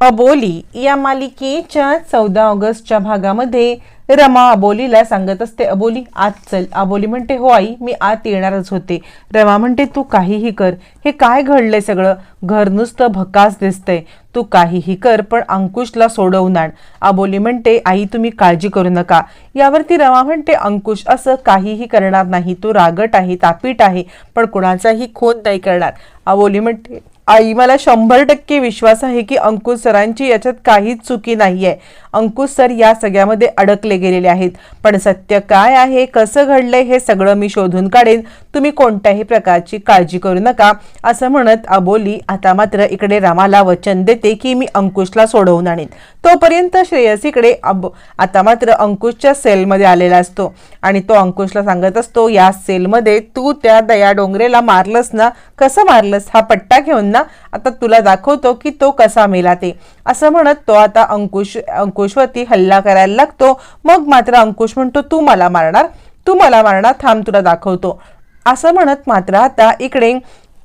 अबोली या मालिकेच्या चौदा ऑगस्टच्या भागामध्ये रमा अबोलीला सांगत असते अबोली आत चल. अबोली म्हणते हो आई मी आत येणारच होते. रमा म्हणते तू काहीही कर. हे काय घडलंय सगळं? घर नुसतं भकास दिसतंय. तू काहीही कर पण अंकुशला सोडवणार अबोली म्हणते आई तुम्ही काळजी करू नका. यावरती रमा म्हणते अंकुश असं काहीही करणार नाही. तो रागट आहे तापीट आहे पण कुणाचाही खून नाही करणार. अबोली म्हणते आई मला शंभर टक्के विश्वास आहे की अंकुश सरांची याच्यात काहीच चुकी नाही आहे अंकुश सर या सगळ्यामध्ये अडकले गेलेले आहेत. पण सत्य काय आहे कसं घडलंय हे सगळं मी शोधून काढेन. तुम्ही कोणत्याही प्रकारची काळजी करू नका असं म्हणत अबोली आता मात्र इकडे रामाला वचन देते की मी अंकुशला सोडवून आणेन. तोपर्यंत श्रेयस इकडे अब आता मात्र अंकुशच्या सेलमध्ये आलेला असतो. आणि तो अंकुशला सांगत असतो या सेलमध्ये तू त्या दया डोंगरेला मारलंस ना कसं मारलंस? हा पट्टा घेऊन ना. आता तुला दाखवतो की तो कसा मेला ते. असं म्हणत तो आता अंकुश अंकुशवरती हल्ला करायला लागतो. मग मात्र अंकुश म्हणतो तू मला मारणार तू मला मारणार थांब तुला दाखवतो. असं म्हणत मात्र आता इकडे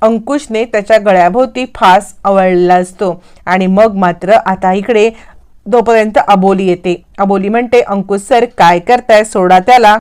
अंकुशने त्याच्या गळ्याभोवती फास आवळला असतो. आणि मग मात्र आता इकडे तोपर्यंत अबोली येते. अबोली म्हणते अंकुश सर काय करताय? सोडा त्याला.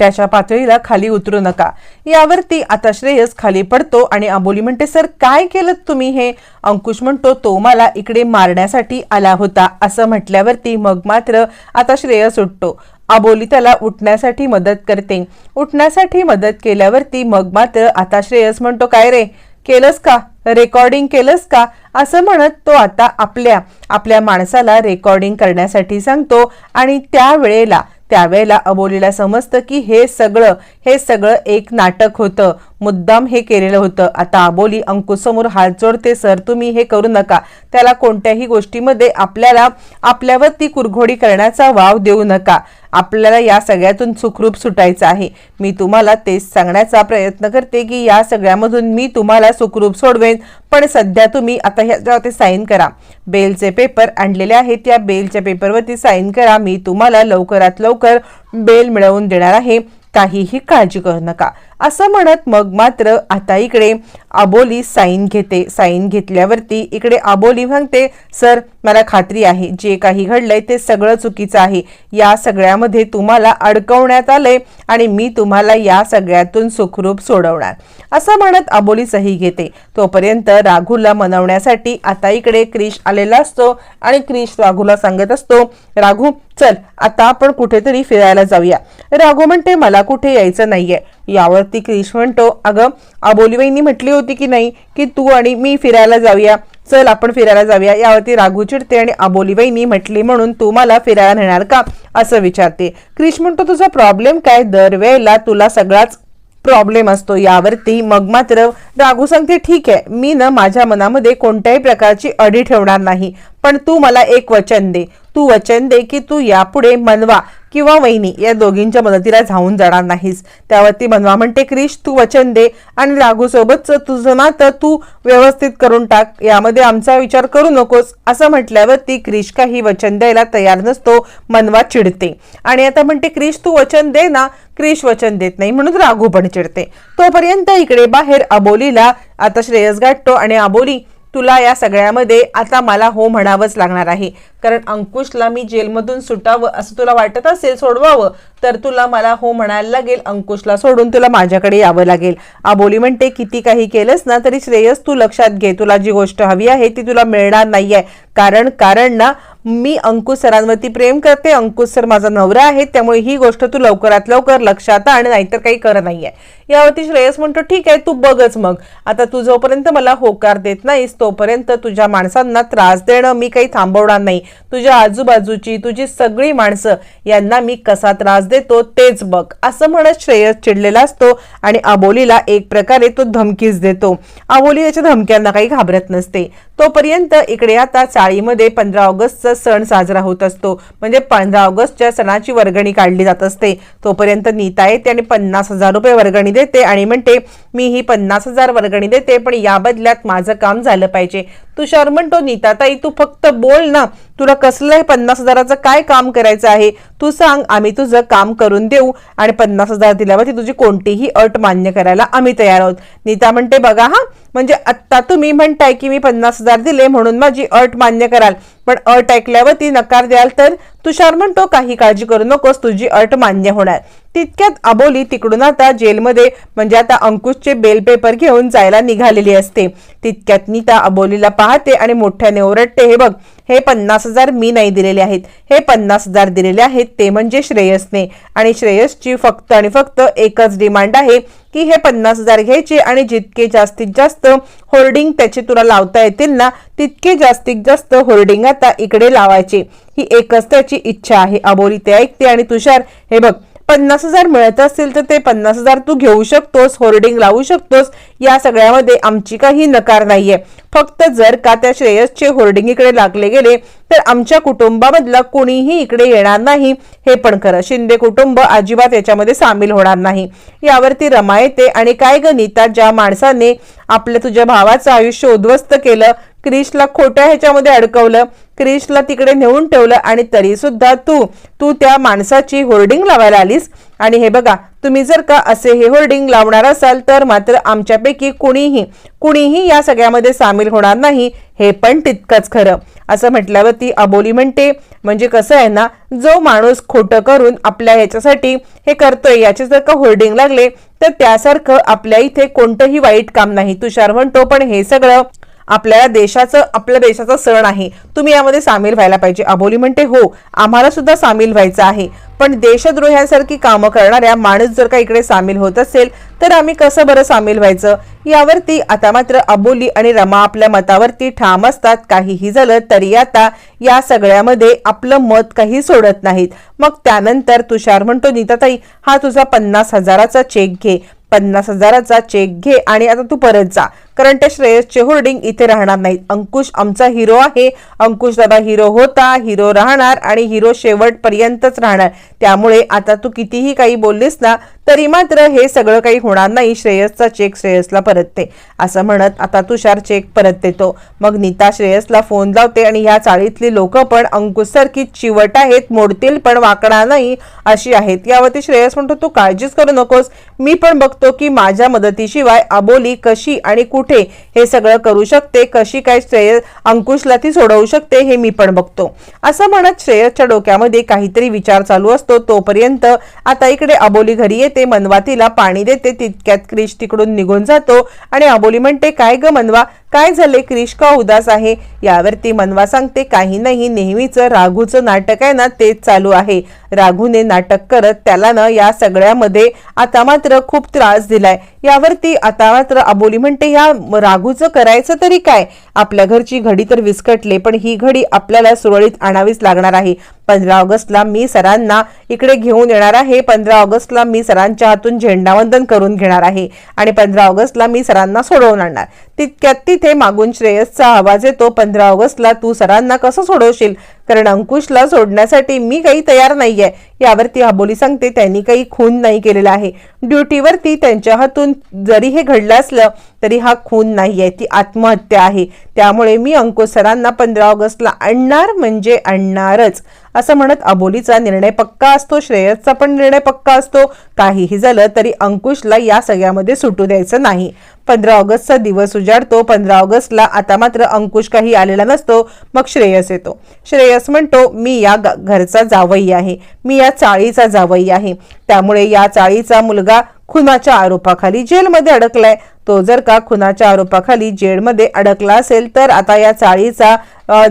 त्याच्या पातळीला खाली उतरू नका. यावरती आता श्रेयस खाली पडतो आणि अबोली म्हणते सर काय केलं तुम्ही हे? अंकुश म्हणतो तो मला इकडे मारण्यासाठी आला होता. असं म्हटल्यावरती मग मात्र आता श्रेयस उठतो. अबोली त्याला उठण्यासाठी मदत करते. उठण्यासाठी मदत केल्यावरती मग मात्र आता श्रेयस म्हणतो काय रे? केलंस का? रेकॉर्डिंग केलंस का? असं म्हणत तो आता आपल्या आपल्या माणसाला रेकॉर्डिंग करण्यासाठी सांगतो आणि त्यावेळेला त्यावेळेला अबोलीला समजतं की हे सगळं हे सगळं एक नाटक होतं. मुद्दाम हे केलेलं होतं. आता अबोली अंकुशसमोर हात जोडते सर तुम्ही हे करू नका. त्याला कोणत्याही गोष्टीमध्ये आपल्याला आपल्यावरती कुरघोडी करण्याचा वाव देऊ नका. आपल्याला या सगळ्यातून सुखरूप सुटायचं आहे. मी तुम्हाला तेच सांगण्याचा प्रयत्न करते की या सगळ्यामधून मी तुम्हाला सुखरूप सोडवेन. पण सध्या तुम्ही आता ह्याच्यावरती साईन करा. बेलचे पेपर आणलेले आहेत. त्या बेलच्या पेपरवरती साईन करा. मी तुम्हाला लवकरात लवकर बेल मिळवून देणार आहे. काहीही काळजी करू नका. असं म्हणत मग मात्र आता इकडे अबोली साईन घेते. साईन घेतल्यावरती इकडे आबोली म्हणते सर मला खात्री आहे. जे काही घडलंय ते सगळं चुकीचं आहे. या सगळ्यामध्ये तुम्हाला अडकवण्यात आलंय आणि मी तुम्हाला या सगळ्यातून सुखरूप सोडवणार. असं म्हणत अबोली सही घेते. तोपर्यंत राघूला मनवण्यासाठी आता इकडे क्रिश आलेला असतो आणि क्रिश राघूला सांगत असतो राघू चल आता आपण कुठेतरी फिरायला जाऊया. राघू म्हणते मला कुठे यायचं नाहीये. यावरती क्रिश म्हणतो अगं आबोलीबाईंनी म्हटली होती की नाही की तू आणि मी फिरायला जाऊया. चल आपण फिरायला जाऊया. यावरती राघू चिडते आणि आबोलीबाईंनी म्हटली म्हणून तू मला फिरायला नेणार का? असं विचारते. क्रिश म्हणतो तुझा प्रॉब्लेम काय? दरवेळेला तुला सगळाच प्रॉब्लेम असतो यावरती. मग मात्र राघू सांगते ठीक आहे मी ना माझ्या मनामध्ये कोणत्याही प्रकारची अडी ठेवणार नाही पण तू मला एक वचन दे. तू वचन दे की तू यापुढे मनवा. किंवा वहिनी या दोघींच्या मदतीला धावून जाणार नाहीस. त्यावरती मनवा म्हणते क्रिश तू वचन दे आणि राघू तुझं तुझं नातं तू व्यवस्थित करून टाक. यामध्ये आमचा विचार करू नकोस. असं म्हटल्यावरती क्रिश काही वचन द्यायला तयार नसतो. मनवा चिडते. आणि आता म्हणते क्रिश तू वचन दे ना. क्रिश वचन देत नाही म्हणून राघू पण चिडते. तोपर्यंत इकडे बाहेर अबोलीला आता श्रेयस गाठतो आणि अबोली तुला या सगळ्यामध्ये आता मला हो म्हणावंच लागणार आहे. कारण अंकुशला मी जेलमधून सुटावं असं तुला वाटत असेल सोडवावं तर तुला मला हो म्हणायला लागेल अंकुशला सोडून तुला माझ्याकडे यावं लागेल. आबोली म्हणते किती काही केलंस ना तरी श्रेयस तू लक्षात घे. तुला जी गोष्ट हवी आहे ती तुला मिळणार नाही आहे कारण कारण ना मी अंकुश सरांवरती प्रेम करते. अंकुश सर माझा नवरा आहे त्यामुळे ही गोष्ट तू लवकरात लवकर लक्षात आण नाहीतर काही करत नाही आहे यावरती श्रेयस म्हणतो ठीक आहे तू बघच मग. आता तू जोपर्यंत मला होकार देत नाहीस तोपर्यंत तुझ्या माणसांना त्रास देणं मी काही थांबवणार नाही. तुझ्या आजूबाजूची तुझी सगळी माणसं यांना मी कसा त्रास देतो तेच बघ. असं म्हणत श्रेयस चिडलेला असतो आणि अबोलीला एक प्रकारे तो धमकीच देतो. अबोली त्याच्या धमक्यांना काही घाबरत नसते. तोपर्यंत इकडे आता चाळीमध्ये पंधरा ऑगस्टचा सण साजरा होत असतो. म्हणजे पंधरा ऑगस्टच्या सणाची वर्गणी काढली जात असते. तोपर्यंत नीता येते आणि पन्नास हजार रुपये वर्गणी देते आणि म्हणते मी ही पन्नास हजार वर्गणी देते पण या बदल्यात माझं काम झालं पाहिजे. तुषार म्हणतो नीताताई तू फक्त बोल ना तुला कसलं पन्नास हजाराचं काय काम करायचं आहे? तू सांग आम्ही तुझं काम करून देऊ आणि पन्नास हजार दिल्यावरती तुझी कोणतीही अट मान्य करायला आम्ही तयार आहोत. नीता म्हणते बघा हा म्हणजे आत्ता तुम्ही म्हणताय की मी पन्नास हजार दिले म्हणून माझी अट मान्य कराल पण अट ऐकल्यावरती नकार द्याल तर? तुषार म्हणतो काही काळजी करू नकोस तुझी अट मान्य होणार. तितक्यात अबोली तिकडून आता जेलमध्ये म्हणजे आता अंकुशचे बेल पेपर घेऊन जायला निघालेली असते. तितक्यात नीता अबोलीला पाहते आणि मोठ्याने ओरडते हे बघ हे पन्नास हजार मी नाही दिलेले आहेत. हे पन्नास हजार दिलेले आहेत ते म्हणजे श्रेयसने. आणि श्रेयसची फक्त आणि फक्त एकच डिमांड आहे की हे पन्नास हजार घ्यायचे आणि जितके जास्तीत जास्त होर्डिंग त्याचे तुला लावता येतील ना तितके जास्तीत जास्त होर्डिंग आता इकडे लावायचे. ही एकच त्याची इच्छा आहे. अबोली ते ऐकते आणि तुषार हे बघ पन्नास हजार मिळत असतील तर ते पन्नास हजार तू घेऊ शकतोस होर्डिंग लावू शकतोस. या सगळ्यामध्ये आमची काही नकार नाहीये. फक्त जर का त्या श्रेयसचे होर्डिंग इकडे लागले गेले तर आमच्या कुटुंबामधला कोणीही इकडे येणार नाही. हे पण खरं. शिंदे कुटुंब अजिबात याच्यामध्ये सामील होणार नाही. यावरती रमा येते आणि काय ग नीता ज्या माणसाने आपल्या तुझ्या भावाचं आयुष्य उद्ध्वस्त केलं क्रिशला खोट्या ह्याच्यामध्ये अडकवलं क्रिशला तिकडे नेऊन ठेवलं आणि तरी सुद्धा तू तू त्या माणसाची होर्डिंग लावायला आलीस? आणि हे बघा तुम्ही जर का असे हे होर्डिंग लावणार असाल तर मात्र आमच्यापैकी कुणीही कुणीही या सगळ्यामध्ये सामील होणार नाही हे पण तितकंच खरं. असं म्हटल्यावरती अबोली म्हणते म्हणजे कसं आहे ना जो माणूस खोटं करून आपल्या ह्याच्यासाठी हे करतोय याचे जर का होर्डिंग लागले तर त्यासारखं आपल्या इथे कोणतंही वाईट काम नाही. तुषार म्हणतो पण हे सगळं आपल्या देशाचं आपल्या देशाचा सण आहे. तुम्ही यामध्ये सामील व्हायला पाहिजे. अबोली म्हणते हो आम्हाला सुद्धा सामील व्हायचं आहे. पण देशद्रोह्यांसारखी कामं करणाऱ्या माणूस जर का इकडे सामील होत असेल तर आम्ही कसं बरं सामील व्हायचं? यावरती आता मात्र अबोली आणि रमा आपल्या मतावरती ठाम असतात. काहीही झालं तरी आता या सगळ्यामध्ये आपलं मत काही सोडत नाहीत. मग त्यानंतर तुषार म्हणतो नीताताई हा तुझा पन्नास हजाराचा चेक घे. पन्नास हजाराचा चेक घे आणि आता तू परत जा. कारण ते श्रेयसचे होर्डिंग इथे राहणार नाहीत. अंकुश आमचा हिरो आहे. अंकुश दादा हिरो होता हिरो राहणार आणि हिरो शेवटपर्यंतच राहणार. त्यामुळे आता तू कितीही काही बोललीस ना तरी मात्र हे सगळं काही होणार नाही. श्रेयसचा चेक श्रेयसला परतते. असं म्हणत आता तुषार चेक परत देतो. मग नीता श्रेयसला फोन लावते आणि ह्या चाळीतली लोक पण अंकुशसारखी चिवट आहेत मोडतील पण वाकणार नाही अशी आहेत. यावरती श्रेयस म्हणतो तू काळजीच करू नकोस. मी पण बघतो की माझ्या मदतीशिवाय अबोली कशी आणि कुठे हे सगळं करू शकते कशी काय श्रेयस अंकुशला ती सोडवू शकते हे मी पण बघतो. असं म्हणत श्रेयसच्या डोक्यामध्ये काहीतरी विचार चालू असतो. तोपर्यंत आता इकडे अबोली घरी येते. मनवातीला पाणी देते. तितक्यात क्रिश तिकडून निघून जातो आणि अबोली म्हणते काय ग मनवा? काय झाले क्रिश का उदास आहे? यावरती मनवा सांगते काही नाही. नेहमीचं राघूचं नाटक आहे ना तेच चालू आहे. राघूने नाटक करत त्याला ना या सगळ्यामध्ये आता मात्र खूप त्रास दिलाय. यावरती आता मात्र अबोली म्हणते या राघूचं करायचं तरी काय? आपल्या घरची घडी तर विस्कटले पण ही घडी आपल्याला सुरळीत आणावीच लागणार आहे. पंधरा ऑगस्टला मी सरांना इकडे घेऊन येणार आहे. पंधरा ऑगस्टला मी सरांच्या हातून झेंडावंदन करून घेणार आहे. आणि पंधरा ऑगस्टला मी सरांना सोडवून आणणार. तितक्यात तिथे मागून श्रेयसचा आवाज येतो पंधरा ऑगस्टला तू सरांना कसं सोडवशील? कारण अंकुशला सोडण्यासाठी मी काही तयार नाहीये. यावरती अबोली सांगते त्यांनी काही खून नाही केलेला आहे. ड्युटीवरती त्यांच्या हातून जरी हे घडलं असलं तरी हा खून नाही आहे ती आत्महत्या आहे. त्यामुळे मी अंकुश सरांना पंधरा ऑगस्टला आणणार म्हणजे आणणारच असं म्हणत अबोलीचा निर्णय पक्का असतो श्रेयसचा पण निर्णय पक्का असतो. काहीही झालं तरी अंकुशला या सगळ्यामध्ये सुटू द्यायचं नाही. पंधरा ऑगस्टचा दिवस उजाडतो पंधरा ऑगस्टला आता मात्र अंकुश काही आलेला नसतो मग श्रेयस येतो. श्रेयस म्हणतो मी या घरचा जावई आहे. मी या चाळीचा जावई आहे. त्यामुळे या चाळीचा मुलगा खुनाच्या आरोपाखाली जेलमध्ये अडकलाय. तो जर का खुनाच्या आरोपाखाली जेडमध्ये अडकला असेल तर आता या चाळीचा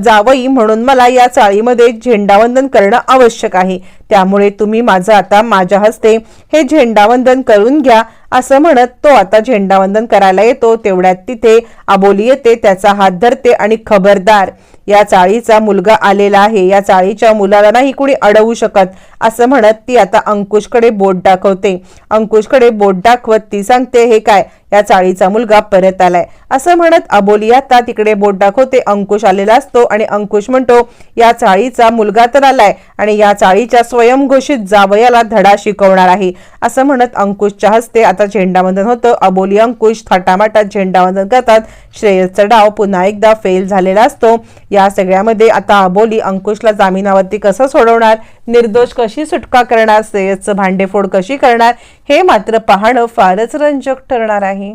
जावई म्हणून मला या चाळीमध्ये झेंडावंदन करणं आवश्यक आहे. त्यामुळे तुम्ही माझं आता माझ्या हस्ते हे झेंडावंदन करून घ्या असं म्हणत तो आता झेंडावंदन करायला येतो. तेवढ्यात तिथे आबोली येते त्याचा हात धरते आणि खबरदार या चाळीचा मुलगा आलेला आहे. या चाळीच्या मुलाला नाही कुणी अडवू शकत असं म्हणत ती आता अंकुशकडे बोट दाखवते. अंकुशकडे बोट दाखवत ती सांगते हे काय या चाळीचा मुलगा परत आलाय. असं म्हणत अबोली आता तिकडे बोट दाखवते. अंकुश आलेला असतो आणि अंकुश म्हणतो या चाळीचा मुलगा तर आलाय आणि या चाळीच्या स्वयंघोषित जावयाला धडा शिकवणार आहे. असं म्हणत अंकुशच्या हस्ते आता झेंडावंदन होतं. अबोली अंकुश थाटामाटात झेंडावंदन करतात. श्रेयसचा डाव पुन्हा एकदा फेल झालेला असतो. या सगळ्यामध्ये आता अबोली अंकुशला जामिनावरती कसं सोडवणार? निर्दोष कशी सुटका करणार श्रेयसचं भांडेफोड कशी करणार हे मात्र पाहणं फारच रंजक ठरणार आहे.